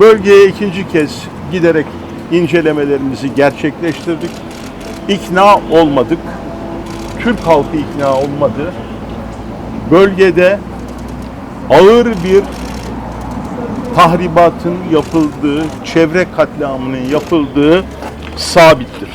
Bölgeye ikinci kez giderek incelemelerimizi gerçekleştirdik. İkna olmadık. Türk halkı ikna olmadı. Bölgede ağır bir tahribatın yapıldığı, çevre katliamının yapıldığı sabittir.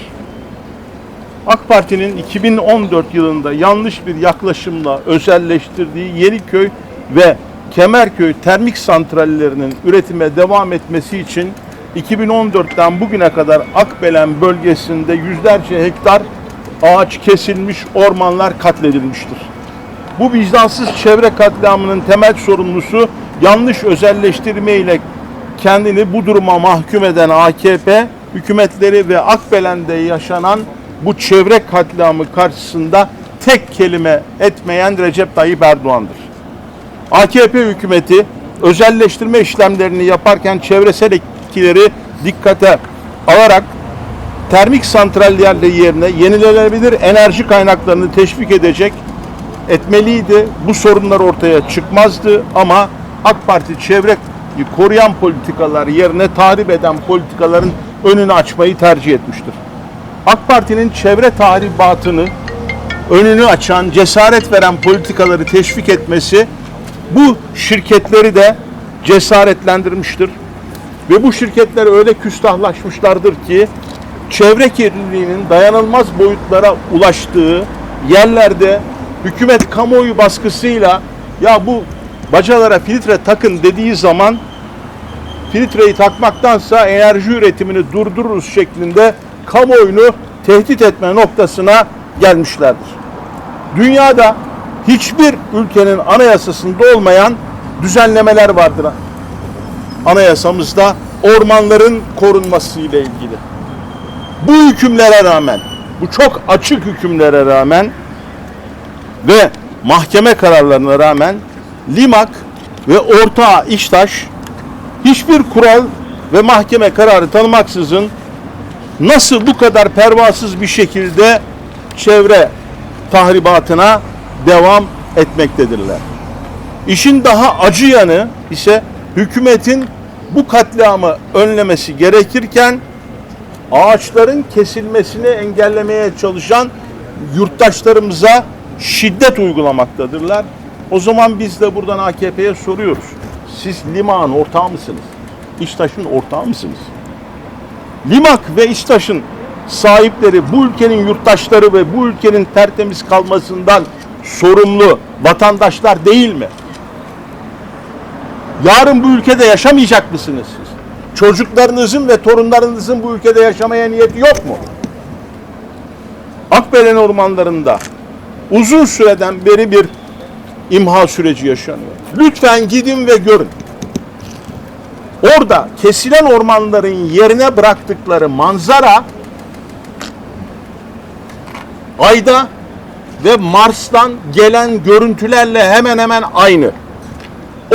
AK Parti'nin 2014 yılında yanlış bir yaklaşımla özelleştirdiği Yeniköy ve Kemerköy termik santrallerinin üretime devam etmesi için 2014'ten bugüne kadar Akbelen bölgesinde yüzlerce hektar ağaç kesilmiş, ormanlar katledilmiştir. Bu vicdansız çevre katliamının temel sorumlusu yanlış özelleştirme ile kendini bu duruma mahkum eden AKP hükümetleri ve Akbelen'de yaşanan bu çevre katliamı karşısında tek kelime etmeyen Recep Tayyip Erdoğan'dır. AKP hükümeti özelleştirme işlemlerini yaparken çevresel etkileri dikkate alarak termik santrallerle yerine yenilenebilir enerji kaynaklarını teşvik edecek etmeliydi. Bu sorunlar ortaya çıkmazdı ama AK Parti çevre koruyan politikalar yerine tahrip eden politikaların önünü açmayı tercih etmiştir. AK Parti'nin çevre tahribatını önünü açan, cesaret veren politikaları teşvik etmesi bu şirketleri de cesaretlendirmiştir. Ve bu şirketler öyle küstahlaşmışlardır ki çevre kirliliğinin dayanılmaz boyutlara ulaştığı yerlerde hükümet kamuoyu baskısıyla ya bu bacalara filtre takın dediği zaman filtreyi takmaktansa enerji üretimini durdururuz şeklinde kamuoyunu tehdit etme noktasına gelmişlerdir. Dünyada hiçbir ülkenin anayasasında olmayan düzenlemeler vardır. Anayasamızda ormanların korunması ile ilgili. Bu hükümlere rağmen, bu çok açık hükümlere rağmen ve mahkeme kararlarına rağmen Limak ve ortağı İştaş hiçbir kural ve mahkeme kararı tanımaksızın nasıl bu kadar pervasız bir şekilde çevre tahribatına devam etmektedirler. İşin daha acı yanı ise hükümetin bu katliamı önlemesi gerekirken ağaçların kesilmesini engellemeye çalışan yurttaşlarımıza şiddet uygulamaktadırlar. O zaman biz de buradan AKP'ye soruyoruz. Siz Limak'ın ortağı mısınız? İştaş'ın ortağı mısınız? Limak ve İştaş'ın sahipleri bu ülkenin yurttaşları ve bu ülkenin tertemiz kalmasından sorumlu vatandaşlar değil mi? Yarın bu ülkede yaşamayacak mısınız siz? Çocuklarınızın ve torunlarınızın bu ülkede yaşamaya niyeti yok mu? Akbelen ormanlarında uzun süreden beri bir imha süreci yaşanıyor. Lütfen gidin ve görün. Orada kesilen ormanların yerine bıraktıkları manzara Ayda ve Mars'tan gelen görüntülerle hemen hemen aynı.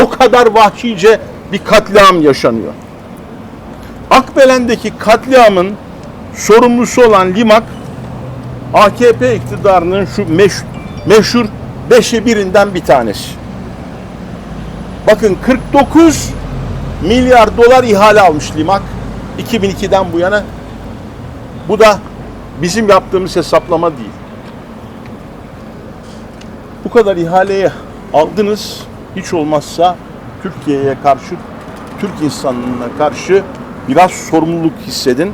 O kadar vahşice bir katliam yaşanıyor. Akbelen'deki katliamın sorumlusu olan Limak AKP iktidarının şu meş- meşhur beşe birinden bir tanesi. Bakın 49 milyar dolar ihale almış Limak 2002'den bu yana. Bu da bizim yaptığımız hesaplama değil. Kadar ihaleye aldınız hiç olmazsa Türkiye'ye karşı, Türk insanlığına karşı biraz sorumluluk hissedin.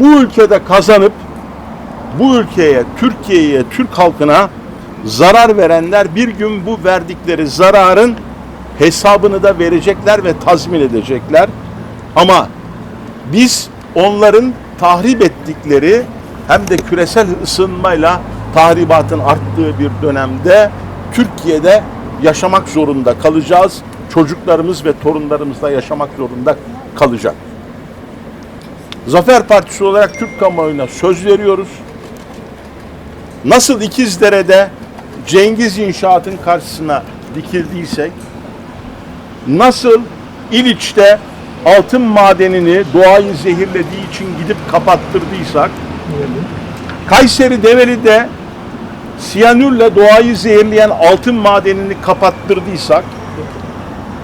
Bu ülkede kazanıp bu ülkeye, Türkiye'ye, Türk halkına zarar verenler bir gün bu verdikleri zararın hesabını da verecekler ve tazmin edecekler. Ama biz onların tahrip ettikleri hem de küresel ısınmayla tahribatın arttığı bir dönemde Türkiye'de yaşamak zorunda kalacağız. Çocuklarımız ve torunlarımızla yaşamak zorunda kalacak. Zafer Partisi olarak Türk kamuoyuna söz veriyoruz. Nasıl İkizdere'de Cengiz İnşaat'ın karşısına dikildiysek, nasıl İliç'te altın madenini doğayı zehirlediği için gidip kapattırdıysak, Kayseri Develi'de siyanürle doğayı zehirleyen altın madenini kapattırdıysak,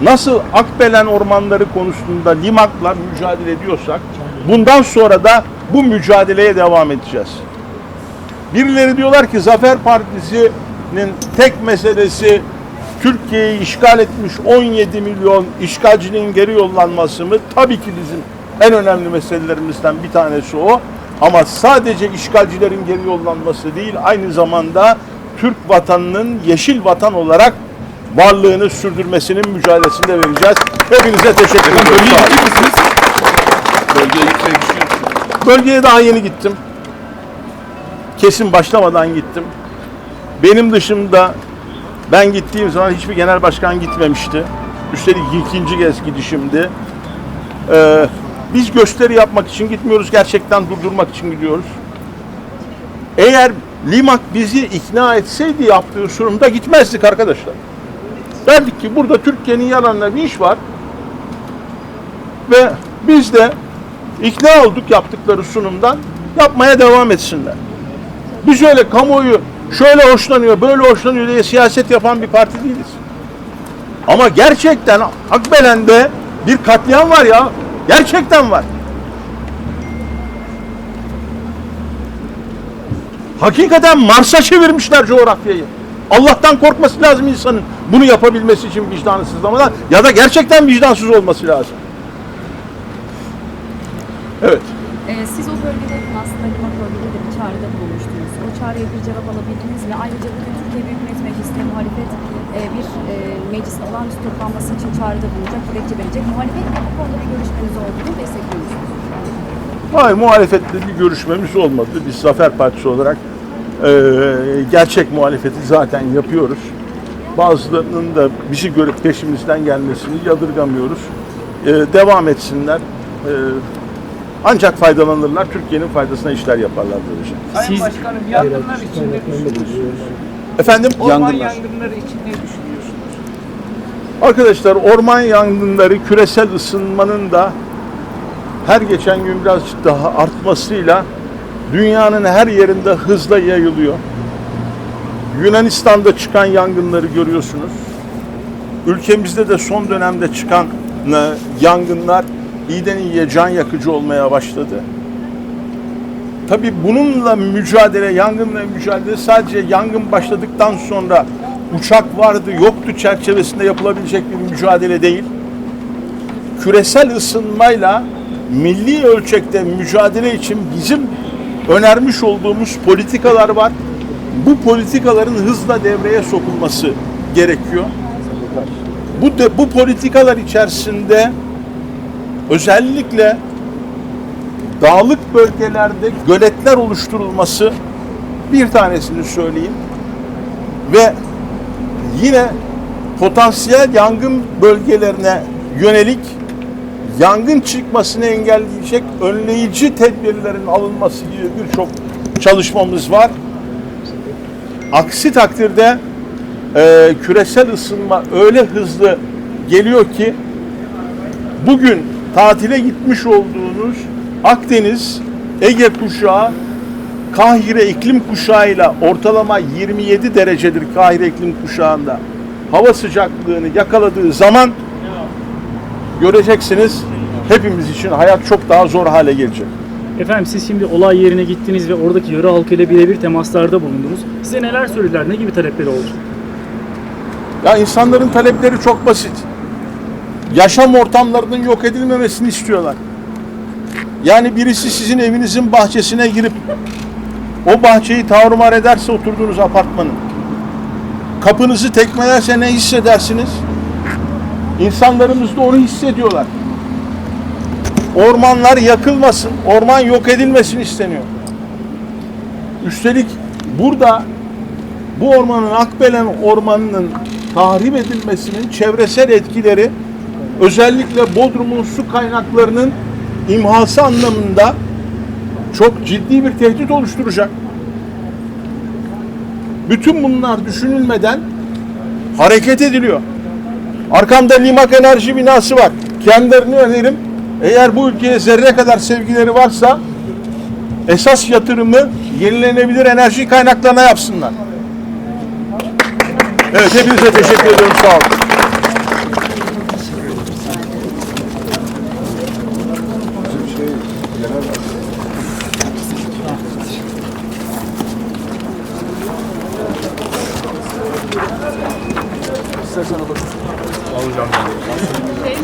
nasıl Akbelen ormanları konusunda Limak'la mücadele ediyorsak bundan sonra da bu mücadeleye devam edeceğiz. Birileri diyorlar ki Zafer Partisi'nin tek meselesi Türkiye'yi işgal etmiş 17 milyon işgalcinin geri yollanması mı? Tabii ki bizim en önemli meselelerimizden bir tanesi o. Ama sadece işgalcilerin geri yollanması değil, aynı zamanda Türk vatanının yeşil vatan olarak varlığını sürdürmesinin mücadelesinde vereceğiz. Hepinize teşekkür ederim. Bölgeye misiniz? Bölgeye? Bölgeye daha yeni gittim. Kesin başlamadan gittim. Benim dışımda ben gittiğim zaman hiçbir genel başkan gitmemişti. Üstelik ikinci kez gidişimdi. Ee, biz gösteri yapmak için gitmiyoruz. Gerçekten durdurmak için gidiyoruz. Eğer Limak bizi ikna etseydi yaptığı sunumda gitmezdik arkadaşlar. Derdik ki burada Türkiye'nin yalanına bir iş var. Ve biz de ikna olduk yaptıkları sunumdan yapmaya devam etsinler. Biz öyle kamuoyu şöyle hoşlanıyor, böyle hoşlanıyor diye siyaset yapan bir parti değiliz. Ama gerçekten Akbelen'de bir katliam var ya. Gerçekten var. Hakikaten Mars'a çevirmişler coğrafyayı. Allah'tan korkması lazım insanın bunu yapabilmesi için vicdanı sızlamadan ya da gerçekten vicdansız olması lazım. Evet. Ee, siz o bölgede aslında Limak bir çağrıda bulunmuştunuz. Çağrıya bir cevap alabildiniz mi? Ayrıca bugün Türkiye Büyük Millet Meclisi'nde muhalefet e, bir e, meclisin olağanüstü toplanması için çağrıda bulunacak, dilekçe verecek. Muhalefetle bu konuda bir görüşmeniz oldu mu? Destekliyor musunuz? Hayır muhalefetle bir görüşmemiz olmadı. Biz Zafer Partisi olarak eee, gerçek muhalefeti zaten yapıyoruz. Bazılarının da bizi görüp peşimizden gelmesini yadırgamıyoruz. Eee, devam etsinler. Eee, ancak faydalanırlar. Türkiye'nin faydasına işler yaparlar böylece. Sayın Siz- Başkanım yangınlar için ne düşünüyorsunuz? Efendim? Orman Yangınlar. yangınları için ne düşünüyorsunuz? Arkadaşlar orman yangınları küresel ısınmanın da her geçen gün birazcık daha artmasıyla dünyanın her yerinde hızla yayılıyor. Yunanistan'da çıkan yangınları görüyorsunuz. Ülkemizde de son dönemde çıkan e, yangınlar iyiden iyiye can yakıcı olmaya başladı. Tabii bununla mücadele, yangınla mücadele sadece yangın başladıktan sonra uçak vardı yoktu çerçevesinde yapılabilecek bir mücadele değil. Küresel ısınmayla milli ölçekte mücadele için bizim önermiş olduğumuz politikalar var. Bu politikaların hızla devreye sokulması gerekiyor. Bu de, bu politikalar içerisinde özellikle dağlık bölgelerde göletler oluşturulması bir tanesini söyleyeyim. Ve yine potansiyel yangın bölgelerine yönelik yangın çıkmasını engelleyecek önleyici tedbirlerin alınması gibi birçok çalışmamız var. Aksi takdirde e, küresel ısınma öyle hızlı geliyor ki bugün tatile gitmiş olduğunuz Akdeniz, Ege kuşağı, Kahire iklim kuşağıyla ortalama 27 derecedir Kahire iklim kuşağında. Hava sıcaklığını yakaladığı zaman göreceksiniz hepimiz için hayat çok daha zor hale gelecek. Efendim siz şimdi olay yerine gittiniz ve oradaki yöre halkıyla birebir temaslarda bulundunuz. Size neler söylediler? Ne gibi talepleri oldu? Ya insanların talepleri çok basit. Yaşam ortamlarının yok edilmemesini istiyorlar. Yani birisi sizin evinizin bahçesine girip o bahçeyi tarumar ederse oturduğunuz apartmanın kapınızı tekmelerse ne hissedersiniz? İnsanlarımız da onu hissediyorlar. Ormanlar yakılmasın, orman yok edilmesin isteniyor. Üstelik burada bu ormanın Akbelen Ormanı'nın tahrip edilmesinin çevresel etkileri özellikle Bodrum'un su kaynaklarının imhası anlamında çok ciddi bir tehdit oluşturacak. Bütün bunlar düşünülmeden hareket ediliyor. Arkamda Limak Enerji binası var. Kendilerini öneririm. Eğer bu ülkeye zerre kadar sevgileri varsa esas yatırımı yenilenebilir enerji kaynaklarına yapsınlar. Evet hepinize teşekkür ediyorum. Sağ olun.